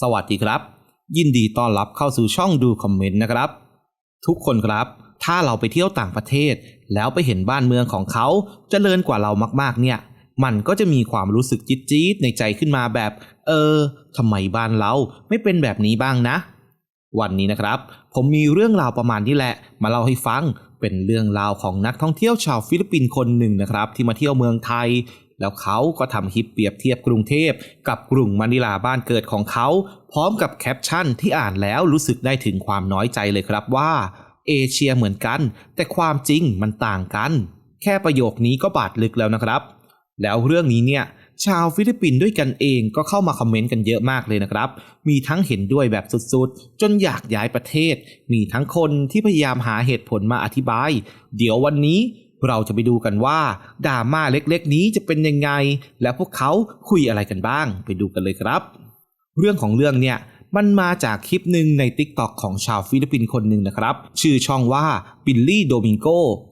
สวัสดีครับ ยินดีต้อนรับเข้าสู่ช่องดูคอมเมนต์นะครับ ทุกคนครับ ถ้าเราไปเที่ยวต่างประเทศ แล้วไปเห็นบ้านเมืองของเขาเจริญกว่าเรามากๆเนี่ย มันก็จะมีความรู้สึกจี๊ดจี๊ดในใจขึ้นมาแบบ เออทำไมบ้านเราไม่เป็นแบบนี้บ้างนะ วันนี้นะครับ ผมมีเรื่องราวประมาณนี้แหละ มาเล่าให้ฟังเป็นเรื่องราวของนักท่องเที่ยวชาวฟิลิปปินส์คนหนึ่งนะครับ ที่มาเที่ยวเมืองไทย แล้วเขาก็ทำคลิปเปรียบเทียบกรุงเทพกับกรุงมะนิลาบ้านเกิดของเขา พร้อมกับแคปชั่นที่อ่านแล้วรู้สึกได้ถึงความน้อยใจเลยครับว่า เอเชียเหมือนกัน แต่ความจริงมันต่างกัน แค่ประโยคนี้ก็บาดลึกแล้วนะครับ แล้วเรื่องนี้เนี่ยชาวฟิลิปปินส์ด้วยกันเองก็เข้ามาคอมเมนต์กันเยอะมากเลยนะครับ มีทั้งเห็นด้วยแบบสุดๆ จนอยากย้ายประเทศ มีทั้งคนที่พยายามหาเหตุผลมาอธิบาย เดี๋ยววันนี้ เราจะไปดูกันว่าดราม่าเล็กๆ นี้จะเป็นยังไง และพวกเขาคุยอะไรกันบ้าง ไปดูกันเลยครับ เรื่องของเรื่องเนี่ยมันมาจากคลิปหนึ่งใน t ิ k t o k ของชาวฟิลิปปินส์คนหนึ่งนะครับ ชื่อช่องว่าบิลลี่โดมิงโก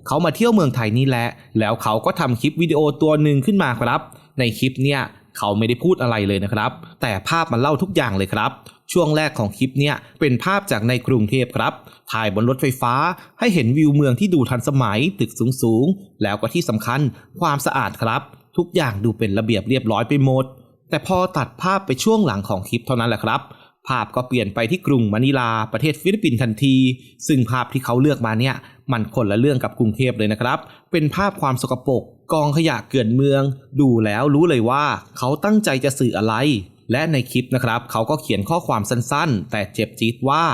เขามาเที่ยวเมืองไทยนี่แหละ แล้วเขาก็ทำคลิปวิดีโอตัวหนึ่งขึ้นมาครับ ในคลิปเนี่ยเขาไม่ได้พูดอะไรเลยนะครับ แต่ภาพมันเล่าทุกอย่างเลยครับ ช่วงแรกของคลิปเนี่ยเป็นภาพจากในกรุงเทพครับ ถ่ายบนรถไฟฟ้าให้เห็นวิวเมืองที่ดูทันสมัยตึกสูงๆ แล้วก็ที่สำคัญความสะอาดครับ ทุกอย่างดูเป็นระเบียบเรียบร้อยไปหมด แต่พอตัดภาพไปช่วงหลังของคลิปเท่านั้นแหละครับ ภาพก็เปลี่ยนไปที่กรุงมะนิลาประเทศฟิลิปปินส์ทันที ซึ่งภาพที่เขาเลือกมาเนี่ยมันคนละเรื่องกับกรุงเทพเลยนะครับ เป็นภาพความสกปรกกองขยะเกลื่อนเมือง ดูแล้วรู้เลยว่าเขาตั้งใจจะสื่ออะไร และในคลิปนะครับเขาก็เขียนข้อความสั้นๆ แต่เจ็บจี๊ดว่า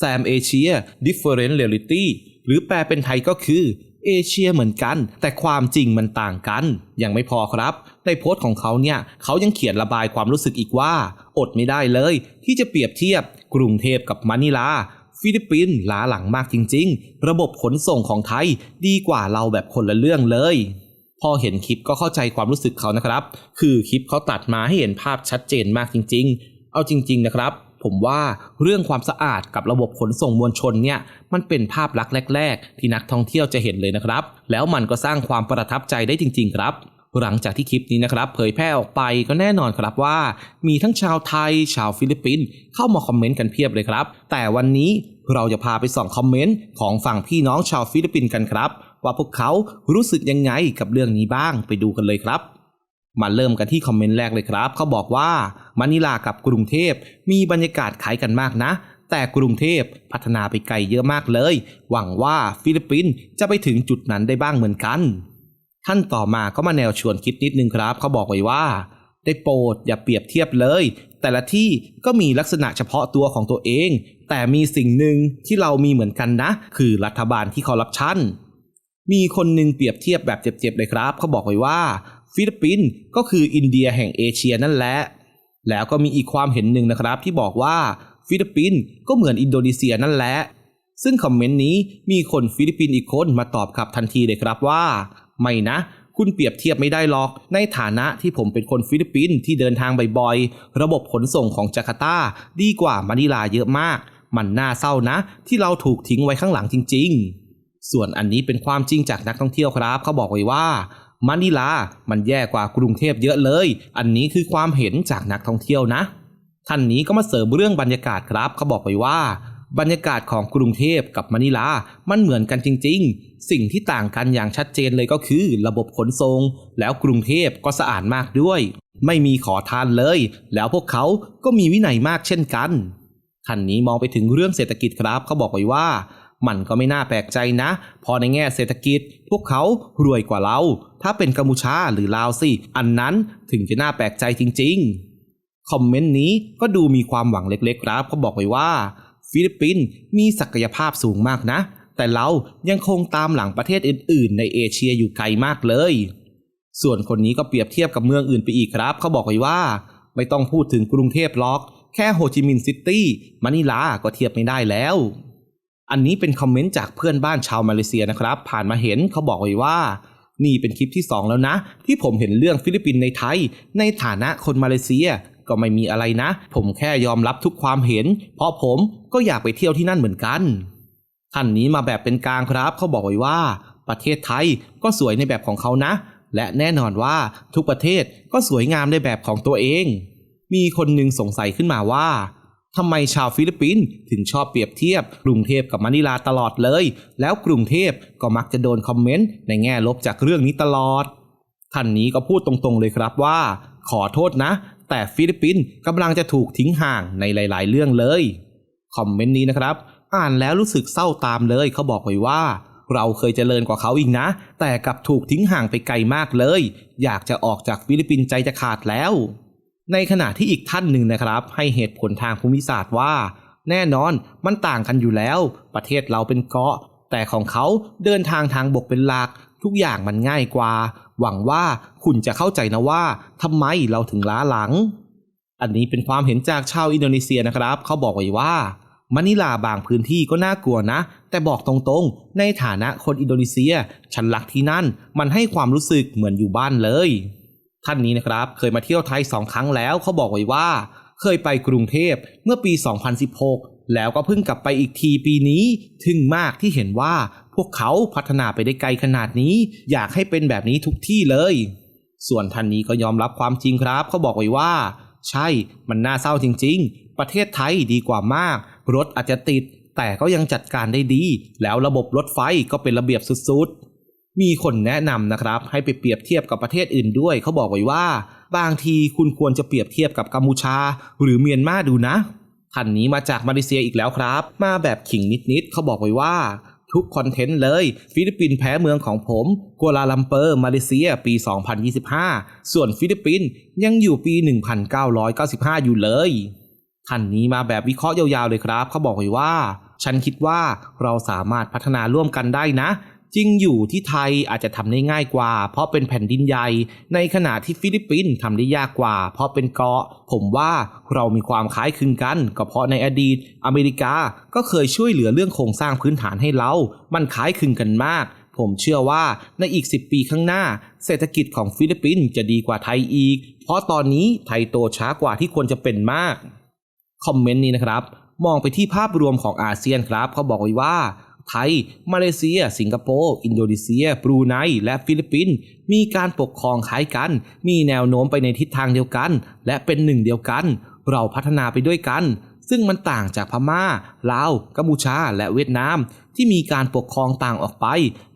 Sam Asia Different Reality หรือแปลเป็นไทยก็คือเอเชียเหมือนกัน แต่ความจริงมันต่างกัน ยังไม่พอครับ ในโพสต์ของเขาเนี่ยเขายังเขียนระบายความรู้สึกอีกว่า อดไม่ได้เลย ที่จะเปรียบเทียบ กรุงเทพกับมะนิลา ฟิลิปปินส์ล้าหลังมากจริง ๆ ระบบขนส่งของไทยดีกว่าเราแบบคนละเรื่องเลย พอเห็นคลิปก็เข้าใจความรู้สึกเขานะครับ คือคลิปเขาตัดมาให้เห็นภาพชัดเจนมากจริง ๆ เอาจริง ๆ นะครับ ผมว่าเรื่องความสะอาดกับระบบขนส่งมวลชนเนี่ยมันเป็นภาพลักษณ์แรก ๆ ที่นักท่องเที่ยวจะเห็นเลยนะครับ แล้วมันก็สร้างความประทับใจได้จริง ๆ ครับหลังจากที่คลิปนี้นะครับ เผยแพร่ออกไปก็แน่นอนครับว่า มีทั้งชาวไทย ชาวฟิลิปปินส์เข้ามาคอมเมนต์กันเพียบเลยครับ แต่วันนี้เราจะพาไปส่องคอมเมนต์ของฝั่งพี่น้องชาวฟิลิปปินส์กันครับ ว่าพวกเขารู้สึกยังไงกับเรื่องนี้บ้างไปดูกันเลยครับ มาเริ่มกันที่คอมเมนต์แรกเลยครับ เขาบอกว่ามะนิลากับกรุงเทพมีบรรยากาศคล้ายกันมากนะ แต่กรุงเทพพัฒนาไปไกลเยอะมากเลย หวังว่าฟิลิปปินส์จะไปถึงจุดนั้นได้บ้างเหมือนกัน ท่านต่อมาก็มาแนวชวนคิดนิดนึงครับ เขาบอกไว้ว่า ได้โปรดอย่าเปรียบเทียบเลย แต่ละที่ก็มีลักษณะเฉพาะตัวของตัวเอง แต่มีสิ่งหนึ่งที่เรามีเหมือนกันนะ คือรัฐบาลที่คอร์รัปชัน มีคนหนึ่งเปรียบเทียบแบบเจ็บๆเลยครับเขาบอกไว้ว่า ฟิลิปปินส์ก็คืออินเดียแห่งเอเชียนั่นแหละ แล้วก็มีอีกความเห็นหนึ่งนะครับ ที่บอกว่าฟิลิปปินส์ก็เหมือนอินโดนีเซียนั่นแหละ ซึ่งคอมเมนต์นี้มีคนฟิลิปปินส์อีกคนมาตอบกลับทันทีเลยครับว่า ไม่นะคุณเปรียบเทียบไม่ได้หรอก ในฐานะที่ผมเป็นคนฟิลิปปินส์ที่เดินทางบ่อยๆ ระบบขนส่งของจาการ์ตาดีกว่ามะนิลาเยอะมาก มันน่าเศร้านะ ที่เราถูกทิ้งไว้ข้างหลังจริง ๆ ส่วนอันนี้เป็นความจริงจากนักท่องเที่ยวครับ เขาบอกไว้ว่ามะนิลา มันแย่กว่ากรุงเทพเยอะเลย อันนี้คือความเห็นจากนักท่องเที่ยวนะ ท่านนี้ก็มาเสริมเรื่องบรรยากาศครับ เขาบอกไว้ว่า บรรยากาศของกรุงเทพกับมะนิลา มันเหมือนกันจริง ๆ สิ่งที่ต่างกันอย่างชัดเจนเลยก็คือ ระบบขนส่ง แล้วกรุงเทพก็สะอาดมากด้วย ไม่มีขอทานเลย แล้วพวกเขาก็มีวินัยมากเช่นกัน ท่านนี้มองไปถึงเรื่องเศรษฐกิจครับ เขาบอกไว้ว่า มันก็ไม่น่าแปลกใจนะ พอในแง่เศรษฐกิจ พวกเขารวยกว่าเรา ถ้าเป็นกัมพูชาหรือลาวสิ อันนั้นถึงจะน่าแปลกใจจริงๆ คอมเมนต์นี้ก็ดูมีความหวังเล็กๆครับเขาบอกไว้ว่า ฟิลิปปินส์มีศักยภาพสูงมากนะ แต่เรายังคงตามหลังประเทศอื่น ๆ ในเอเชียอยู่ไกลมากเลย ส่วนคนนี้ก็เปรียบเทียบกับเมืองอื่นไปอีกครับเขาบอกไว้ว่า ไม่ต้องพูดถึงกรุงเทพหรอก แค่โฮจิมินห์ซิตี้มะนิลาก็เทียบไม่ได้แล้ว อันนี้เป็นคอมเมนต์จากเพื่อนบ้านชาวมาเลเซียนะครับ ผ่านมาเห็นเขาบอกไว้ว่า นี่เป็นคลิปที่ 2 แล้วนะ ที่ผมเห็นเรื่องฟิลิปปินส์ในไทย ในฐานะคนมาเลเซียก็ไม่มีอะไรนะ ผมแค่ยอมรับทุกความเห็น เพราะผมก็อยากไปเที่ยวที่นั่นเหมือนกัน ท่านนี้มาแบบเป็นกลางครับ เขาบอกไว้ว่า ประเทศไทยก็สวยในแบบของเขานะ และแน่นอนว่าทุกประเทศก็สวยงามในแบบของตัวเอง มีคนหนึ่งสงสัยขึ้นมาว่า ทำไมชาวฟิลิปปินส์ถึงชอบเปรียบเทียบกรุงเทพกับมะนิลาตลอดเลย แล้วกรุงเทพก็มักจะโดนคอมเมนต์ในแง่ลบจากเรื่องนี้ตลอด ท่านนี้ก็พูดตรงๆเลยครับว่า ขอโทษนะ แต่ฟิลิปปินส์กำลังจะถูกทิ้งห่างในหลายๆ เรื่องเลย คอมเมนต์นี้นะครับ อ่านแล้วรู้สึกเศร้าตามเลยเขาบอกไว้ว่า เราเคยเจริญกว่าเขาอีกนะ แต่กลับถูกทิ้งห่างไปไกลมากเลย อยากจะออกจากฟิลิปปินส์ใจจะขาดแล้ว ในขณะที่อีกท่านหนึ่งนะครับ ให้เหตุผลทางภูมิศาสตร์ว่า แน่นอนมันต่างกันอยู่แล้ว ประเทศเราเป็นเกาะ แต่ของเขาเดินทางทางบกเป็นหลัก ทุกอย่างมันง่ายกว่า หวังว่าคุณจะเข้าใจนะว่าทำไมเราถึงล้าหลัง อันนี้เป็นความเห็นจากชาวอินโดนีเซียนะครับ เขาบอกไว้ว่ามะนิลาบางพื้นที่ก็น่ากลัวนะ แต่บอกตรงๆ ในฐานะคนอินโดนีเซีย ฉันรักที่นั่น มันให้ความรู้สึกเหมือนอยู่บ้านเลย ท่านนี้นะครับเคยมาเที่ยวไทยสองครั้งแล้วเขาบอกไว้ว่า เคยไปกรุงเทพเมื่อปี 2016 แล้วก็เพิ่งกลับไปอีกทีปีนี้ถึงมากที่เห็นว่าพวกเขาพัฒนาไปได้ไกลขนาดนี้ อยากให้เป็นแบบนี้ทุกที่เลย ส่วนท่านนี้ก็ยอมรับความจริงครับเขาบอกไว้ว่า ใช่มันน่าเศร้าจริง ๆ ประเทศไทยดีกว่ามาก รถอาจจะติด แต่ก็ยังจัดการได้ดี แล้วระบบรถไฟก็เป็นระเบียบสุดๆ มีคนแนะนำนะครับ ให้ไปเปรียบเทียบกับประเทศอื่นด้วย เขาบอกไว้ว่า บางทีคุณควรจะเปรียบเทียบกับกัมพูชา หรือเมียนมาดูนะท่านนี้มาจากมาเลเซียอีกแล้วครับ มาแบบขิงนิดๆเขาบอกไว้ว่าทุกคอนเทนต์เลย ฟิลิปปินส์แพ้เมืองของผมกัวลาลัมเปอร์มาเลเซียปี 2025 ส่วนฟิลิปปินส์ยังอยู่ปี 1995 อยู่เลยท่านนี้มาแบบวิเคราะห์ยาวๆเลยครับ เขาบอกไว้ว่า ฉันคิดว่าเราสามารถพัฒนาร่วมกันได้นะ จริงอยู่ที่ไทยอาจจะทำได้ง่ายกว่า เพราะเป็นแผ่นดินใหญ่ ในขณะที่ฟิลิปปินส์ทำได้ยากกว่า เพราะเป็นเกาะ ผมว่าเรามีความคล้ายคลึงกัน ก็เพราะในอดีต อเมริกาก็เคยช่วยเหลือเรื่องโครงสร้างพื้นฐานให้เรา มันคล้ายคลึงกันมาก ผมเชื่อว่าในอีก 10 ปีข้างหน้า เศรษฐกิจของฟิลิปปินส์จะดีกว่าไทยอีก เพราะตอนนี้ไทยโตช้ากว่าที่ควรจะเป็นมาก คอมเมนต์นี้นะครับ มองไปที่ภาพรวมของอาเซียนครับเขาบอกไว้ว่า ไทย มาเลเซีย สิงคโปร์ อินโดนีเซีย บรูไน และฟิลิปปินส์ มีการปกครองคล้ายกัน มีแนวโน้มไปในทิศทางเดียวกัน และเป็นหนึ่งเดียวกัน เราพัฒนาไปด้วยกัน ซึ่งมันต่างจากพม่า ลาว กัมพูชา และเวียดนาม ที่มีการปกครองต่างออกไป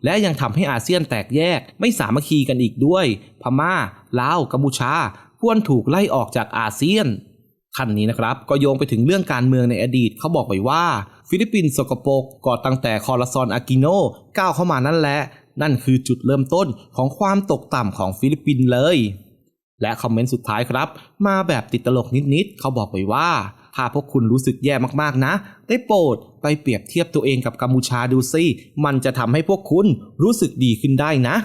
และยังทำให้อาเซียนแตกแยก ไม่สามัคคีกันอีกด้วย พม่า ลาว กัมพูชา ควรถูกไล่ออกจากอาเซียนท่านนี้นะครับ ก็โยงไปถึงเรื่องการเมืองในอดีตเขาบอกไว้ว่า ฟิลิปปินส์สกปรกก่อตั้งแต่คอร์ซอนอากิโนก้าวเข้ามานั่นแหละ นั่นคือจุดเริ่มต้นของความตกต่ำของฟิลิปปินส์เลย และคอมเมนต์สุดท้ายครับ มาแบบติดตลกนิดๆเขาบอกไว้ว่าถ้าพวกคุณรู้สึกแย่มากๆนะ ได้โปรดไปเปรียบเทียบตัวเองกับกัมพูชาดูสิมันจะทำให้พวกคุณรู้สึกดีขึ้นได้นะ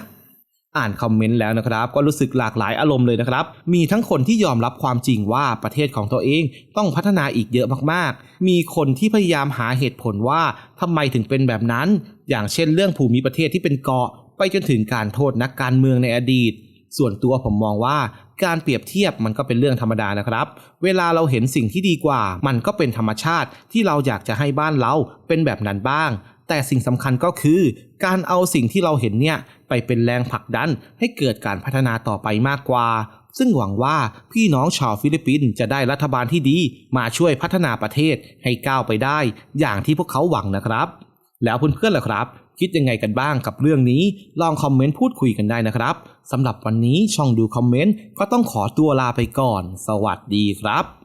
อ่านคอมเมนต์แล้วนะครับ ก็รู้สึกหลากหลายอารมณ์เลยนะครับ มีทั้งคนที่ยอมรับความจริงว่าประเทศของตัวเองต้องพัฒนาอีกเยอะมากๆ มีคนที่พยายามหาเหตุผลว่าทำไมถึงเป็นแบบนั้น อย่างเช่นเรื่องภูมิประเทศที่เป็นเกาะ ไปจนถึงการโทษนักการเมืองในอดีต ส่วนตัวผมมองว่าการเปรียบเทียบมันก็เป็นเรื่องธรรมดานะครับ เวลาเราเห็นสิ่งที่ดีกว่า มันก็เป็นธรรมชาติที่เราอยากจะให้บ้านเราเป็นแบบนั้นบ้าง แต่สิ่งสำคัญก็คือ การเอาสิ่งที่เราเห็นเนี่ยไปเป็นแรงผลักดันให้เกิดการพัฒนาต่อไปมากกว่า ซึ่งหวังว่าพี่น้องชาวฟิลิปปินส์จะได้รัฐบาลที่ดี มาช่วยพัฒนาประเทศให้ก้าวไปได้ อย่างที่พวกเขาหวังนะครับ แล้วเพื่อนๆล่ะครับ คิดยังไงกันบ้างกับเรื่องนี้ ลองคอมเมนต์พูดคุยกันได้นะครับสำหรับวันนี้ช่องดูคอมเมนต์ก็ต้องขอตัวลาไปก่อน สวัสดีครับ